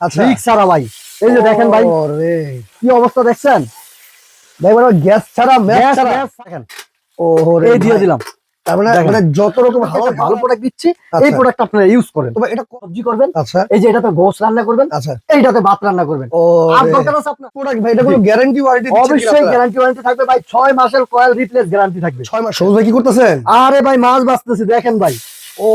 আচ্ছা। রিক্স ছাড়া ভাই। এই যে দেখেন ভাই কি অবস্থা দেখছেন? ভাই মানে গ্যাস ছাড়া ম্যাচ ছাড়া। গ্যাস দেখেন। ওরে এই দিয়ে দিলাম। তার মানে যত রকম ভালো ভালো ভালো প্রোডাক্ট দিচ্ছি। এই আচ্ছা। প্রোডাক্ট আপনারা ইউজ করেন। তবে এটা সবজি করবেন। আচ্ছা। এই যে এটাতে গোস রান্না করবেন। আচ্ছা। এইটাতে ভাত রান্না করবেন। ও আর দরকার আছে আপনার প্রোডাক্ট ভাই এটা কোনো গ্যারান্টি ওয়ারেন্টি অবশ্যই গ্যারান্টি ওয়ারেন্টি থাকবে ভাই। ছয় মাসের কয়েল রিপ্লেস গ্যারান্টি থাকবে। ছয় মাস। ভাই কি করতেছেন? আরে ভাই মাছ বাঁচতেছে। দেখেন ভাই। ও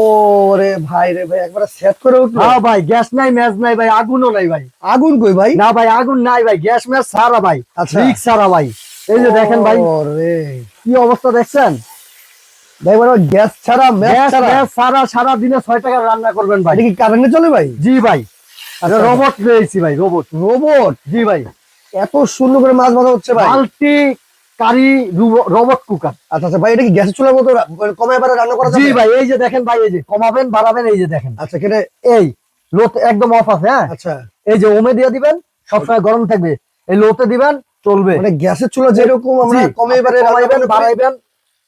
রে ভাই রে ভাই একবার সেট করে উঠল। হ্যাঁ ভাই গ্যাস নাই ম্যাচ নাই ভাই আগুনও নাই ভাই। আগুন কই ভাই? না ভাই আগুন নাই ভাই গ্যাস ম্যাচ সারা ভাই আচ্ছা। রিক্স সারা ভাই। এই যে দেখেন ভাই ওরে। কি অবস্থা দেখছেন? ভাই মানে গ্যাস ছাড়া ম্যাচ ছাড়া। সারা সারা দিনে ছয় টাকা রান্না করবেন ভাই। কি কারেন্টে চলে ভাই? জি ভাই আচ্ছা। রোবট রয়েছি ভাই রোবট রোবট জি ভাই। এত সুন্দর করে মাছ ভাজা হচ্ছে ভাই। মাল্টি কারি রোবট কুকার আচ্ছা আচ্ছা ভাই এটা কি গ্যাসের চুলার মতো মানে কমে এবারে রান্না করা জি ভাই এই যে দেখেন ভাই এই যে কমাবেন বাড়াবেন এই যে দেখেন। আচ্ছা কেটে এই লোতে একদম অফ আছে হ্যাঁ? আচ্ছা। এই যে ওমে দিয়ে দিবেন সবসময় গরম থাকবে। এই লোতে দিবেন চলবে। মানে গ্যাসের চুলা যেরকম আমরা জি, কমে এবারে আপনি বাড়াইবেন।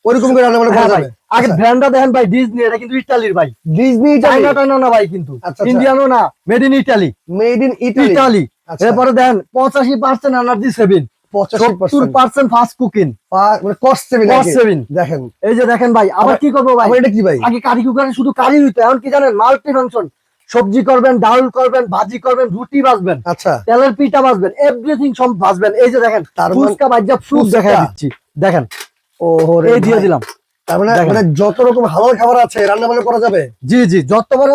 ওইরকম করে রান্না করা হ্যাঁ যাবে। আগে ব্র্যান্ডটা দেখেন ভাই ডিজনি এটা কিন্তু ইটালির ভাই। ডিজনি চাইনা টাইনা না ভাই কিন্তু আচ্ছা, আচ্ছা। ইন্ডিয়ানও না made in Italy made in Italy Italy আচ্ছা। এরপরে দেন পঁচাশি পার্সেন্ট এনার্জি সেভিং সত্তর 85% পার্সেন্ট ফাস্ট কুকিং মানে কস্ট সেভিং Cost saving। দেখেন। এই যে দেখেন ভাই আবার কি করব ভাই? এটা কি ভাই? আগে কারি কুকারে শুধু কারি হইতো এখন কি জানেন? মাল্টি ফাংশন সবজি করবেন ডাউল করবেন ভাজি করবেন রুটি ভাজবেন আচ্ছা। তেলের পিঠা ভাজবেন এভরিথিং সব ভাজবেন। এই যে দেখেন তার মানে- ফুচকা ভাজা ফ্রুট ফুচকা। দেখা দিচ্ছি। দেখেন। ও এই দিয়ে দিলাম। তার মানে মানে যত রকম হালাল খাবার আছে রান্না বান্না করা যাবে? জি জি যত বড়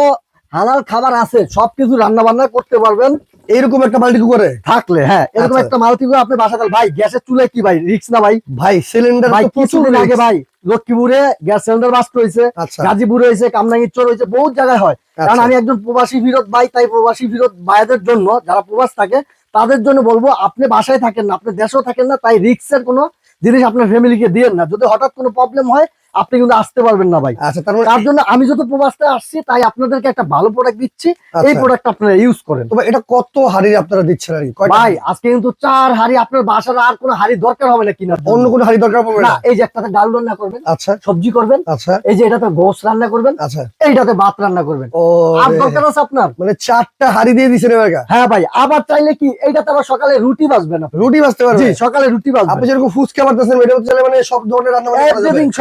হালাল খাবার আছে সবকিছু রান্না বান্না করতে পারবেন। এইরকম একটা মাল্টি কুকারে? থাকলে হ্যাঁ এরকম আচ্ছা। একটা মালতি করে আপনি বাসা ভাই গ্যাসের চুলায় কি ভাই? রিক্স না ভাই? ভাই সিলিন্ডার ভাই প্রচুর কিছুদিন ভাই লক্ষ্মীপুরে গ্যাস সিলিন্ডার বাস্ট হয়েছে আচ্ছা। গাজীপুরে হয়েছে কামনাঙ্গিচর হয়েছে বহুত জায়গায় হয়। কারণ আচ্ছা। আমি একজন প্রবাসী বিরোধ ভাই তাই প্রবাসী বিরোধ ভাইদের জন্য যারা প্রবাস থাকে তাদের জন্য বলব আপনি বাসায় থাকেন না আপনি দেশেও থাকেন না তাই রিক্সের কোনো জিনিস আপনার ফ্যামিলিকে দিয়েন না। যদি হঠাৎ কোনো প্রবলেম হয় আপনি কিন্তু আসতে পারবেন না ভাই। আচ্ছা তার মানে জন্য আমি যত প্রবাসতে আসছি তাই আপনাদেরকে একটা ভালো প্রোডাক্ট দিচ্ছি। এই আচ্ছা। প্রোডাক্ট আপনারা ইউজ করেন। তবে এটা কত হাড়ি আপনারা দিচ্ছেন আর ভাই আজকে কিন্তু চার হাড়ি আপনার বাসার আর কোনো হাড়ি দরকার হবে না কিনা অন্য কোনো হাড়ি দরকার পড়বে না? না এই যে একটাতে ডাল রান্না করবেন আচ্ছা। সবজি করবেন আচ্ছা। এই যে এটাতে গোস রান্না করবেন আচ্ছা। এইটাতে ভাত রান্না করবেন। ও আর দরকার আছে আপনার? মানে চারটা হাড়ি দিয়ে দিছেন এবার হ্যাঁ ভাই আবার চাইলে কি এইটাতে আবার সকালে রুটি বাজবেন আপনি। রুটি বাজতে পারবে জি সকালে রুটি আপনি যেরকম ফুচকা বানাতেছেন এটা হচ্ছে মানে সব ধরনের রান্না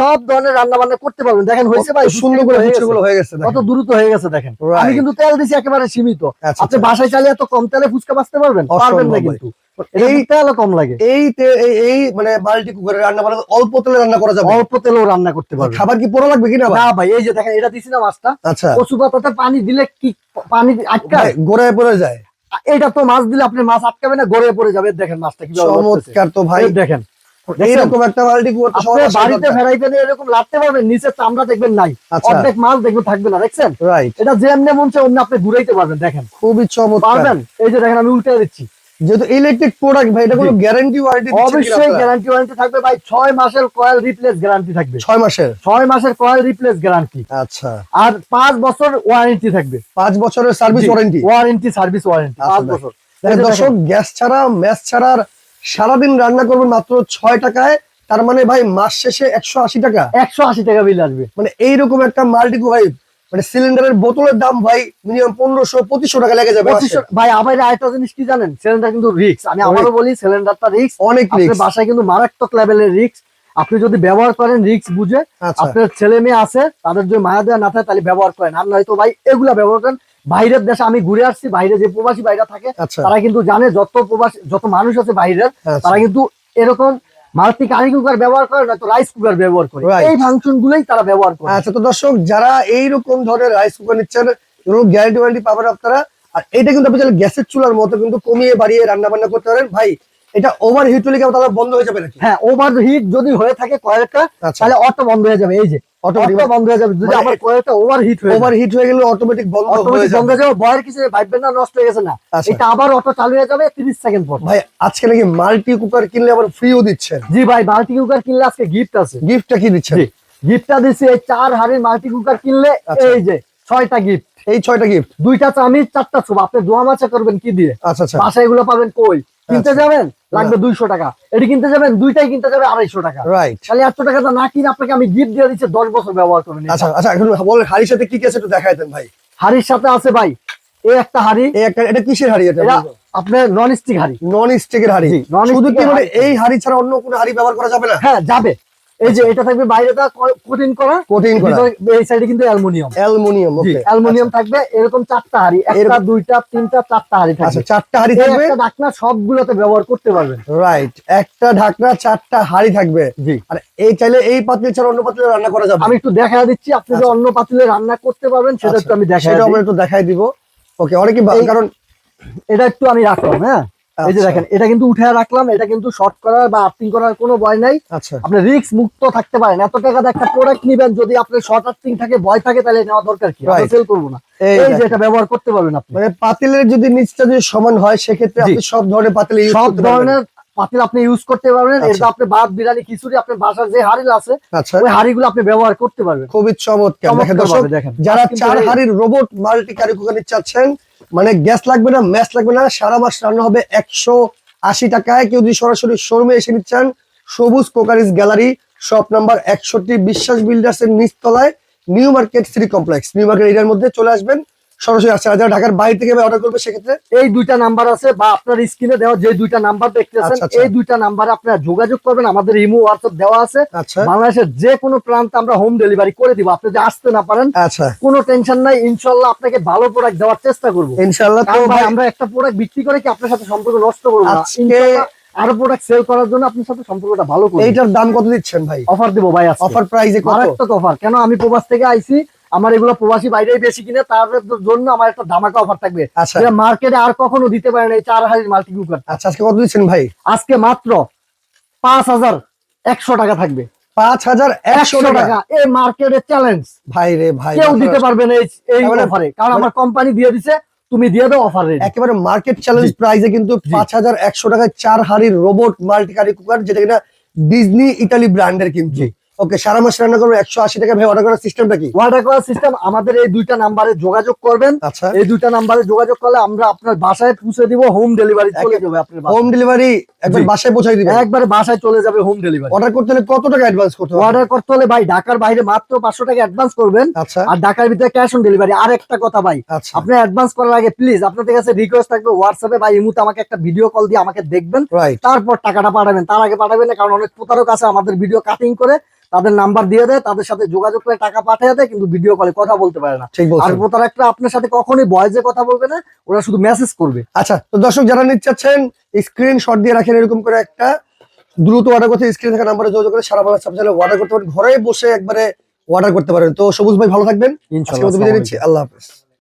সব ধরনের রান্না বান্না করতে পারবেন। দেখেন হয়েছে ভাই সুন্দর করে। ফুচকাগুলো হয়ে গেছে কত দ্রুত হয়ে গেছে দেখেন। আমি কিন্তু তেল দিছি একেবারে সীমিত। আচ্ছা, আপনি আচ্ছা। বাসায় চালিয়ে এত কম তেলে ফুচকা বাঁচতে পারবেন? পারবেন না কিন্তু। এই এই- তেলও কম লাগে। এই এই- এই মানে মাল্টি কুকারে রান্না বান্না অল্প তেলে রান্না করা যাবে? অল্প তেলেও রান্না করতে পারবেন। খাবার কি পোড়া লাগবে কিনা না ভাই এই যে দেখেন এটা দিছি না মাছটা। আচ্ছা। কচু পাতাতে পানি দিলে কি পানি আটকায়? গোড়ায় পড়ে যায়। এটা তো মাছ দিলে আপনি মাছ আটকাবে না গড়ে পড়ে যাবে। দেখেন মাছটা লড়তেছে। চমৎকার তো ভাই। দেখেন এইরকম একটা কুকার বাড়িতে ফেরাইতে নিয়ে এরকম লাড়তে পারবেন নিচে চামড়া দেখবেন নাই। আচ্ছা। অর্ধেক মাছ দেখবেন থাকবে না দেখছেন? রাইট এটা যেমনি মন চায় অমনি আপনি ঘুরাইতে পারবেন দেখেন। খুবই চমৎকার। পারবেন? এই যে দেখেন আমি উল্টে দিচ্ছি। যেহেতু ইলেকট্রিক প্রোডাক্ট ভাই এটা কোনো গ্যারান্টি ওয়ারেন্টি অবশ্যই গ্যারান্টি ওয়ারেন্টি থাকবে ভাই ছয় মাসের কয়েল রিপ্লেস গ্যারান্টি থাকবে। ছয় মাসের? ছয় মাসের কয়েল রিপ্লেস গ্যারান্টি আচ্ছা। আর পাঁচ বছর ওয়ারেন্টি থাকবে। পাঁচ বছরের service warranty warranty service warranty পাঁচ আচ্ছা, বছর। এই দর্শক গ্যাস ছাড়া ম্যাচ ছাড়া সারাদিন রান্না করবেন মাত্র ছয় টাকায় তার মানে ভাই মাস শেষে একশো আশি টাকা। একশো আশি টাকা বিল আসবে। মানে এইরকম একটা মাল্টি ভাই মানে সিলিন্ডারের বোতলের দাম ভাই মিনিমাম পনেরোশো পঁচিশশো টাকা লেগে যাবে ভাই আবার আরেকটা জিনিস কি জানেন? সিলিন্ডার কিন্তু রিক্স আমি আবারও বলি সিলিন্ডারটা রিক্স অনেক বাসায় কিন্তু মারাত্মক লেভেলের রিক্স আপনি যদি ব্যবহার করেন রিক্স বুঝে আচ্ছা। আপনার ছেলে মেয়ে আছে তাদের যদি মায়া দেওয়া না থাকে তাহলে ব্যবহার করেন। আর নয়তো ভাই এগুলা ব্যবহার করেন বাইরের দেশে আমি ঘুরে আসছি বাইরে যে প্রবাসী বাইরে থাকে আচ্ছা। তারা কিন্তু জানে যত প্রবাসী যত মানুষ আছে বাইরের আচ্ছা। তারা কিন্তু এরকম কারি কুকার ব্যবহার করে নয়তো রাইস কুকার ব্যবহার করে। এই ফাংশন গুলোই তারা ব্যবহার করে। আচ্ছা তো দর্শক যারা এইরকম ধরনের রাইস কুকার নিচ্ছেন গ্যারান্টি ওয়ারেন্টি পাবেন আপনারা? আর এটা কিন্তু আপনি গ্যাসের চুলার মতো কিন্তু কমিয়ে বাড়িয়ে রান্না বান্না করতে পারেন। ভাই এটা ওভার হিট হলে কি আবার তাহলে বন্ধ হয়ে যাবে নাকি? হ্যাঁ ওভার হিট যদি হয়ে থাকে কয়েকটা আচ্ছা। তাহলে অটো বন্ধ হয়ে যাবে এই যে। বন্ধ হয়ে যাবে যদি মানে আমার কয়েকটা ওভার হিট হয়ে ওভার হিট হয়ে গেলে অটোমেটিক বন্ধ হয়ে অটোমেটিক বন্ধ হয়ে যাবে বয়ের কিছু না নষ্ট হয়ে গেছে না। আচ্ছা। এটা আবার অটো চালু হয়ে যাবে তিরিশ সেকেন্ড পর। ভাই আজকে নাকি মাল্টি কুকার কিনলে আবার ফ্রিও দিচ্ছেন? জি ভাই মাল্টি কুকার কিনলে আজকে গিফট আছে। গিফটটা কি দিচ্ছেন? গিফটটা দিছি এই চার হাড়ির মাল্টি কুকার কিনলে আচ্ছা। এই যে ছয়টা গিফট এই ছয়টা গিফট দুইটা চামিচ চারটা সুপ আপনি দোয়া মাছা করবেন কি দিয়ে? আচ্ছা আচ্ছা। বাসায় এগুলো পাবেন কই? কিনতে আচ্ছা। যাবেন? লাগবে দুইশো টাকা। এটি কিনতে যাবেন দুইটাই কিনতে যাবে আড়াইশো টাকা। রাইট তাহলে এত টাকা না কিনে আপনাকে আমি গিফট দিয়ে দিচ্ছি দশ বছর ব্যবহার করবেন আচ্ছা আচ্ছা এখন বলেন হাড়ির সাথে কি কি আছে একটু দেখাই দেন ভাই। হাড়ির সাথে আছে ভাই এই একটা হাড়ি এই একটা এটা কিসের হাড়ি এটা আপনার নন স্টিক হাড়ি। নন স্টিকের হাড়ি। শুধু কি এর মানে হাঁড়ি। এই হাড়ি ছাড়া অন্য কোনো হাড়ি ব্যবহার করা যাবে না? হ্যাঁ যাবে। এই যে এটা থাকবে বাইরেটা কোটিং করা। কোটিং করা। এই সাইডে কিন্তু অ্যালুমিনিয়াম। অ্যালুমিনিয়াম ওকে অ্যালুমিনিয়াম থাকবে এরকম চারটা হাড়ি। একটা দুইটা তিনটা চারটা হাড়ি আচ্ছা থাকবে চারটা হাড়ি থাকবে? একটা ঢাকনা সবগুলোতে ব্যবহার করতে পারবেন। রাইট একটা ঢাকনা চারটা হাড়ি থাকবে। জি। আর এই চাইলে এই পাতিল ছাড়া অন্য পাতিলে রান্না করা যাবে। আমি একটু দেখা দিচ্ছি আপনি যে আচ্ছা। অন্য পাতিলে রান্না করতে পারবেন সেটা একটু আমি দেখা সেটা আমরা একটু দেখাই দিব। ওকে অনেকে কারণ এটা একটু আমি রাখলাম হ্যাঁ? এই যে আচ্ছা। দেখেন এটা কিন্তু উঠে রাখলাম এটা কিন্তু শর্ট করার বা আর্থিং করার কোনো ভয় নাই। আচ্ছা। আপনি রিস্ক মুক্ত থাকতে পারেন। এত টাকা একটা প্রোডাক্ট নিবেন যদি আপনার শর্ট আর্থিং থাকে ভয় থাকে তাহলে নেওয়া দরকার কি? সেল করব না। এই যে। এটা ব্যবহার করতে পারবেন আপনি। মানে পাতিলের যদি নিচটা যদি সমান হয় সেক্ষেত্রে আপনি সব ধরনের পাতিল সব ধরনের পাতিল আপনি ইউজ করতে পারবেন। আচ্ছা। এটা আপনি ভাত বিরিয়ানি খিচুড়ি আপনার বাসার যে হাড়িল আছে আচ্ছা। ওই হাড়িগুলো আপনি ব্যবহার করতে পারবেন। খুবই চমৎকার। দেখেন যারা চার হাড়ির রোবট মাল্টি কারি কুকার চাচ্ছেন মানে গ্যাস লাগবে না ম্যাচ লাগবে না সারা মাস রান্না হবে একশো আশি টাকায়। কেউ যদি সরাসরি শোরুমে এসে নিচ্ছেন সবুজ কোকারিজ গ্যালারি শপ নাম্বার একষট্টি বিশ্বাস বিল্ডার্স এর নিচতলায় new market city complex new market এরিয়ার মধ্যে চলে আসবেন। সরাসরি আসছে যারা ঢাকার বাইরে থেকে অর্ডার করবে সেক্ষেত্রে এই দুইটা নাম্বার আছে বা আপনার স্ক্রিনে দেওয়া যে দুইটা নাম্বার দেখতেছেন আচ্ছা, আচ্ছা। এই দুইটা নাম্বারে আপনারা যোগাযোগ করবেন। আমাদের ইমো হোয়াটসঅ্যাপ দেওয়া আছে। আচ্ছা। বাংলাদেশের যে কোনো প্রান্তে আমরা হোম ডেলিভারি করে দিব। আপনি যদি আসতে না পারেন কোনো টেনশন নাই। ইনশাল্লাহ আপনাকে ভালো প্রোডাক্ট দেওয়ার চেষ্টা করব। ইনশাল্লাহ তো ভাই ভাই আমরা একটা প্রোডাক্ট বিক্রি করে কি আপনার সাথে সম্পর্ক নষ্ট করব না? আরও প্রোডাক্ট সেল করার জন্য আপনার সাথে সম্পর্কটা ভালো করব। এইটার দাম কত দিচ্ছেন ভাই? অফার দিব ভাই অফার প্রাইসে কত? অফার কেন? আমি প্রবাস থেকে আইছি। আমার এগুলো প্রবাসী বাইরেই বেশি কিনে তার জন্য আমার একটা ধামাকা অফার থাকবে। আচ্ছা। যেটা মার্কেটে আর কখনো দিতে পারে না এই চার হাজার মাল্টি কুকার আচ্ছা আজকে কত দিচ্ছেন ভাই? আজকে মাত্র পাঁচ হাজার একশো টাকা থাকবে। পাঁচ হাজার একশো একশো টাকা? টাকা। এই মার্কেটের চ্যালেঞ্জ ভাই রে ভাই কেউ দিতে পারবে না এই- তার মানে- অফারে কারণ আমার কোম্পানি দিয়ে দিছে তুমি দিয়ে দাও অফার রেট একেবারে মার্কেট চ্যালেঞ্জ প্রাইসে কিন্তু পাঁচ হাজার একশো টাকায় চার হাড়ির রোবট মাল্টি কারি কুকার যেটা কিনা ডিজনি ইটালি ব্র্যান্ডের কিন্তু। ওকে সারা মাস রান্না করবে একশো আশি টাকা। ভাই অর্ডার করার সিস্টেমটা কি? অর্ডার করার সিস্টেম আমাদের এই দুইটা নাম্বারে যোগাযোগ করবেন। আচ্ছা। এই দুইটা নাম্বারে যোগাযোগ করলে আমরা আপনার বাসায় পৌঁছে দিব হোম ডেলিভারি চলে যাবে আপনার হোম ডেলিভারি একবার বাসায় পৌঁছে দিবেন। একবারে বাসায় চলে যাবে হোম ডেলিভারি অর্ডার করতে হলে কত টাকা অ্যাডভান্স করতে হবে? অর্ডার করতে হলে ভাই ঢাকার বাইরে মাত্র পাঁচশো টাকা অ্যাডভান্স করবেন। আচ্ছা। আর ঢাকার ভিতরে ক্যাশ অন ডেলিভারি আর একটা কথা ভাই আচ্ছা। আপনি অ্যাডভান্স করার আগে প্লিজ আপনাদের কাছে রিকোয়েস্ট থাকবে হোয়াটসঅ্যাপে বা ইমুতে আমাকে একটা ভিডিও কল দিয়ে আমাকে দেখবেন। তারপর টাকাটা পাঠাবেন। তার আগে পাঠাবেন না কারণ অনেক প্রতারক আছে আমাদের ভিডিও কাটিং করে। তাদের নাম্বার দিয়ে দেয় তাদের সাথে যোগাযোগ করে টাকা পাঠিয়ে দেয় কিন্তু ভিডিও কলে কথা বলতে পারে না। ঠিক আর প্রতারকরা আপনার সাথে কখনোই ভয়েসে কথা বলবে না ওরা শুধু মেসেজ করবে। আচ্ছা তো দর্শক যারা নিতে চাচ্ছেন স্ক্রিনশট দিয়ে রাখেন এরকম করে একটা দ্রুত অর্ডার করতে স্ক্রিন থাকা নাম্বারে যোগাযোগ করে সারা বাংলা সাবজেক্টে অর্ডার করতে পারেন। ঘরে বসে একবারে অর্ডার করতে পারেন। তো সবুজ ভাই ভালো থাকবেন। আল্লাহ হাফেজ।